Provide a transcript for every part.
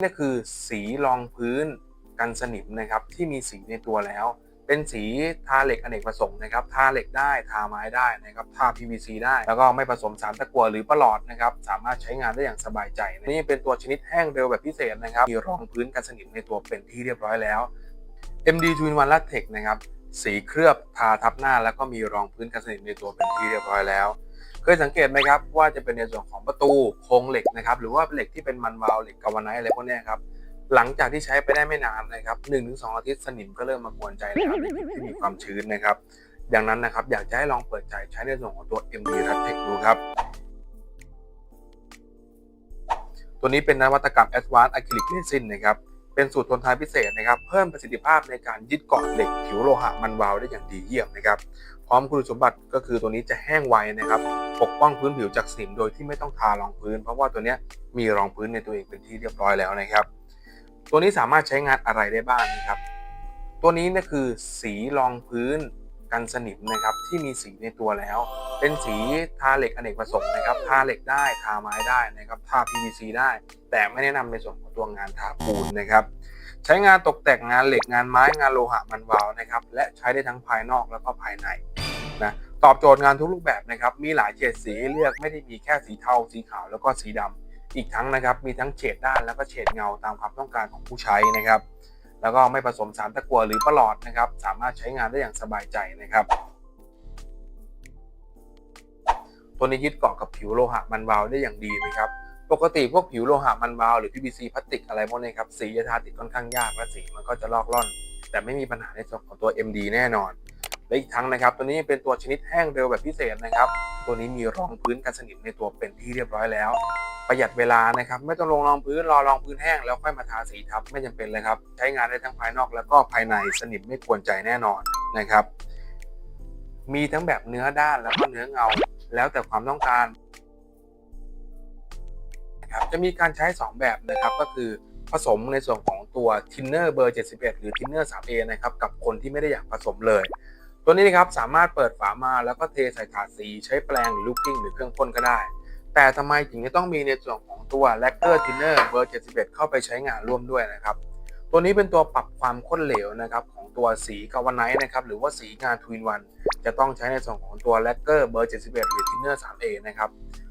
นี่คือสีรองพื้นกันสนิมนะครับที่มีสีในตัวแล้ว เป็นสีทาเหล็กอเนกประสงค์นะครับทาเหล็กได้ทาไม้ได้นะครับทา PVC ได้ แล้วก็ไม่ผสมสารตะกั่วหรือประหลอดนะครับสามารถใช้งานได้อย่างสบายใจ นี่เป็นตัวชนิดแห้งเร็วแบบพิเศษนะครับมีรองพื้นกันสนิมในตัวเป็นที่เรียบร้อยแล้ว MD t w i n 1 Latex นะครับ สีเคลือบทาทับหน้า แล้วก็มีรองพื้นกันสนิมในตัวเป็นที่เรียบร้อยแล้วเคยสังเกตไหมครับว่าจะเป็นในส่วนของประตูโครงเหล็กนะครับหรือว่าเหล็กที่เป็นมันวาวเหล็กกาวไนท์อะไรพวกนี้ครับหลังจากที่ใช้ไปได้ไม่นานนะครับ1นถึงสองอาทิตย์สนิมก็เริ่มมากวนใจนะครับที่มีความชื้นนะครับดังนั้นนะครับอยากจะให้ลองเปิดใจใช้ในส่วนของตัว MD Latex ดูครับตัวนี้เป็นนวัตกรรม Advanced Acrylic Resin นะครับ เป็นสูตรทนทานพิเศษนะครับ เพิ่มประสิทธิภาพในการยึดเกาะเหล็กผิวโลหะมันวาวได้อย่างดีเยี่ยมนะครับ พร้อมคุณสมบัติก็คือตัวนี้จะแห้งไวนะครับ ปกป้องพื้นผิวจากสิมโดยที่ไม่ต้องทารองพื้น เพราะว่าตัวนี้มีรองพื้นในตัวเองเป็นที่เรียบร้อยแล้วนะครับ ตัวนี้สามารถใช้งานอะไรได้บ้างนะครับ ตัวนี้นี่คือสีรองพื้น กันสนิมนะครับที่มีสีในตัวแล้ว เป็นสีทาเหล็กอเนกประสงค์นะครับทาเหล็กได้ทาไม้ได้นะครับทา PVC ได้ แต่ไม่แนะนำในส่วนของตัวงานทาปูนนะครับใช้งานตกแต่งงานเหล็กงานไม้งานโลหะมันวาวนะครับและใช้ได้ทั้งภายนอกแล้วก็ภายในนะตอบโจทย์งานทุกรูปแบบนะครับมีหลายเฉดสีให้เลือกไม่ได้มีแค่สีเทาสีขาวแล้วก็สีดำอีกทั้งนะครับมีทั้งเฉดด้านแล้วก็เฉดเงาตามความต้องการของผู้ใช้นะครับ แล้วก็ไม่ผสมสารตะกั่วหรือประหลอดนะครับ สามารถใช้งานได้อย่างสบายใจนะครับ ตัวนี้ยึดเกาะกับผิวโลหะมันวาวได้อย่างดีนะครับปกติพวกผิวโลหะมันวาวหรือ PVC พลาสติกอะไรพวกนี้ครับสีจะทาติดค่อนข้างยากและสีมันก็จะลอกล่อน แต่ไม่มีปัญหาในส่วนของตัว MD แน่นอน และอีกทั้งนะครับ ตัวนี้เป็นตัวชนิดแห้งเร็วแบบพิเศษนะครับ ตัวนี้มีรองพื้นกันสนิมในตัวเป็นที่เรียบร้อยแล้ว ประหยัดเวลานะครับ ไม่ต้องลงรองพื้นรอรองพื้นแห้งแล้วค่อยมาทาสีทับไม่จำเป็นเลยครับ ใช้งานได้ทั้งภายนอกแล้วก็ภายในสนิมไม่ควรใจแน่นอนนะครับ มีทั้งแบบเนื้อด้านแล้วก็เนื้อเงา แล้วแต่ความต้องการนะครับจะมีการใช้ 2 แบบนะครับก็คือผสมในส่วนของตัวทินเนอร์เบอร์ 71 หรือทินเนอร์ 3A นะครับกับคนที่ไม่ได้อยากผสมเลย ตัวนี้นะครับสามารถเปิดฝามาแล้วก็เทใส่ถาดสีใช้แปรงหรือลูกกิ้งหรือเครื่องพ่นก็ได้ แต่ทำไมถึงจะต้องมีในส่วนของตัว l a c เ e r Thinner เบอร์71 เข้าไปใช้งานร่วมด้วยนะครับ ตัวนี้เป็นตัวปรับความข้นเหลวนะครับของตัวสีกาวาไนท์นะครับหรือว่าสีงานทวินวัน จะต้องใช้ในส่วนของตัว l a c เ e r เบอร์71 หรือ Thinner 3A นะครับ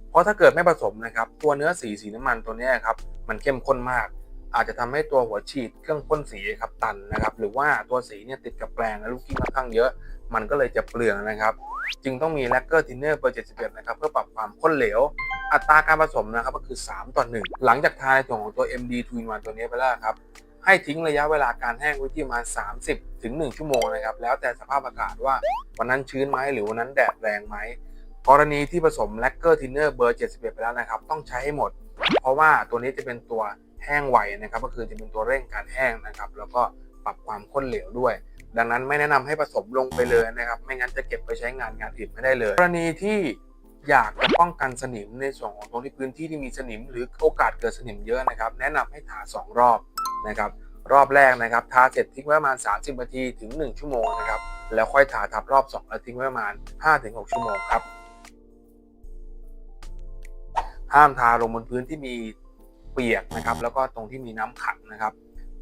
เพราะถ้าเกิดไม่ผสมนะครับตัวเนื้อสีสีน้ำมันตัวนี้ครับมันเข้มข้นมากอาจจะทำให้ตัวหัวฉีดเครื่องพ่นสีครับตันนะครับหรือว่าตัวสีเนี่ยติดกับแปรงและลูกกิ้งค่อนข้างเยอะ มันก็เลยจะเปลืองนะครับ จึงต้องมี l a c เ e r Thinner เบอร์71นะครับเพื่อปรับความข้นเหลว อัตราการผสมนะครับก็คือ 3 ต่อ 1 หลังจากทาในส่วนของตัว MD t w i n 1ตัวนี้ไปแล้วครับให้ทิ้งระยะเวลาการแห้งไว้ที่ประมาณ 30 ถึง 1 ชั่วโมงนะครับแล้วแต่สภาพอากาศว่าวันนั้นชื้นไหมหรือวันนั้นแดดแรงไหมกรณีที่ผสม l a c เ e r Thinner เบอร์ 71 ไปแล้วนะครับ ต้องใช้ให้หมด เพราะว่าตัวนี้จะเป็นตัวแห้งไวนะครับ ก็คือจะเป็นตัวเร่งการแห้งนะครับ แล้วก็ปรับความข้นเหลวด้วย ดังนั้นไม่แนะนำให้ผสมลงไปเลยนะครับ ไม่งั้นจะเก็บไปใช้งานงานอื่นไม่ได้เลย กรณีที่อยากจะป้องกันสนิมในส่วนของตรงที่พื้นที่ที่มีสนิม หรือโอกาสเกิดสนิมเยอะนะครับ แนะนำให้ทา2 รอบนะครับ รอบแรกนะครับทาเสร็จทิ้งไว้ประมาณ 30 นาทีถึง 1 ชั่วโมงนะครับ แล้วค่อยทาทับรอบ2แล้วทิ้งไว้ประมาณ 5-6 ชั่วโมงครับ ห้ามทาลงบนพื้นที่มีเปียกนะครับ แล้วก็ตรงที่มีน้ำขังนะครับ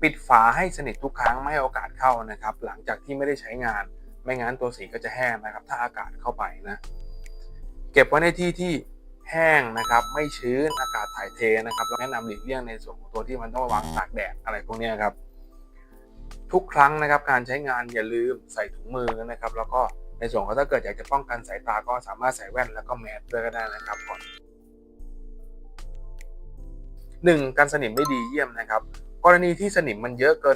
ปิดฝาให้สนิททุกครั้งไม่ให้โอกาสเข้านะครับ หลังจากที่ไม่ได้ใช้งาน ไม่งั้นตัวสีก็จะแห้งนะครับ ถ้าอากาศเข้าไปนะเก็บไว้ในที่ที่แห้งนะครับ ไม่ชื้นอากาศถ่ายเทนะครับแล้วแนะนำหลีกเลี่ยงในส่วนของตัวที่มันต้องวางตากแดดอะไรพวกนี้ครับ ทุกครั้งนะครับการใช้งานอย่าลืมใส่ถุงมือนะครับ แล้วก็ในส่วนของถ้าเกิดอยากจะป้องกันสายตาก็สามารถใส่แว่นแล้วก็แมสด้วยก็ได้นะครับก่อนหนึ่งการสนิมไม่ดีเยี่ยมนะครับ กรณีที่สนิมมันเยอะเกิน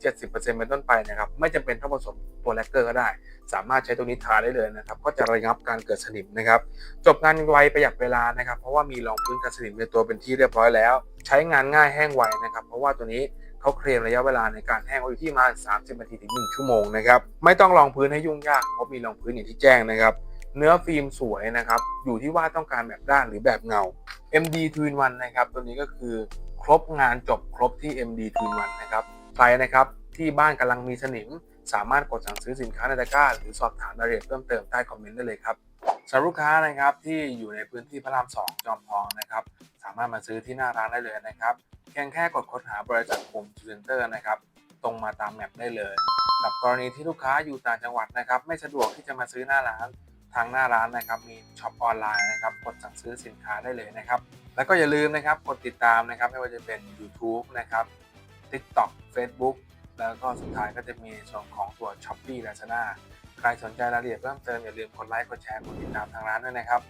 60-70%เป็นต้นไปนะครับ ไม่จำเป็นต้องผสมตัวแลกเกอร์ก็ได้ สามารถใช้ตัวนี้ทาได้เลยนะครับ ก็จะระงับการเกิดสนิมนะครับ จบงานไวประหยัดเวลานะครับ เพราะว่ามีรองพื้นกันสนิมในตัวเป็นที่เรียบร้อยแล้ว ใช้งานง่ายแห้งไวนะครับ เพราะว่าตัวนี้เขาเคลมระยะเวลาในการแห้งไว้อยู่ที่มา 30 นาทีถึง 1 ชั่วโมงนะครับ ไม่ต้องรองพื้นให้ยุ่งยากเพราะมีรองพื้นอย่างที่แจ้งนะครับ เนื้อฟิล์มสวยนะครับ อยู่ที่ว่าต้องการแบบด้านหรือแบบเงา MD t w i n 1นะครับ ตัวนี้ก็คือ ครบงานจบครบที่ MD t w i n 1นนะครับใครนะครับที่บ้านกำลังมีสนิม สามารถกดสั่งซื้อสินค้าในตะกร้า หรือสอบถามรายละเอียดเพิ่มเติมใต้คอมเมนต์ได้เลยครับสำหรับลูกค้านะครับที่อยู่ในพื้นที่พระราม 2 จอมทองนะครับสามารถมาซื้อที่หน้าร้านได้เลยนะครับเพียงแค่กดค้นหาบริษัทผมจูเซนเตอร์นะครับตรงมาตามแมปได้เลย กับกรณีที่ลูกค้าอยู่ต่างจังหวัดนะครับไม่สะดวกที่จะมาซื้อหน้าร้าน ทางหน้าร้านนะครับมีช็อปออนไลน์นะครับกดสั่งซื้อสินค้าได้เลยนะครับ แล้วก็อย่าลืมนะครับกดติดตามนะครับไม่ว่าจะเป็น YouTube นะครับ TikTok Facebook แล้วก็สุดท้ายก็จะมีส่วนของตัว Shopee Lazada ใครสนใจรายละเอียดเพิ่มเติมอย่าลืมกดไลค์กดแชร์กดติดตามทางร้านด้วยนะครับ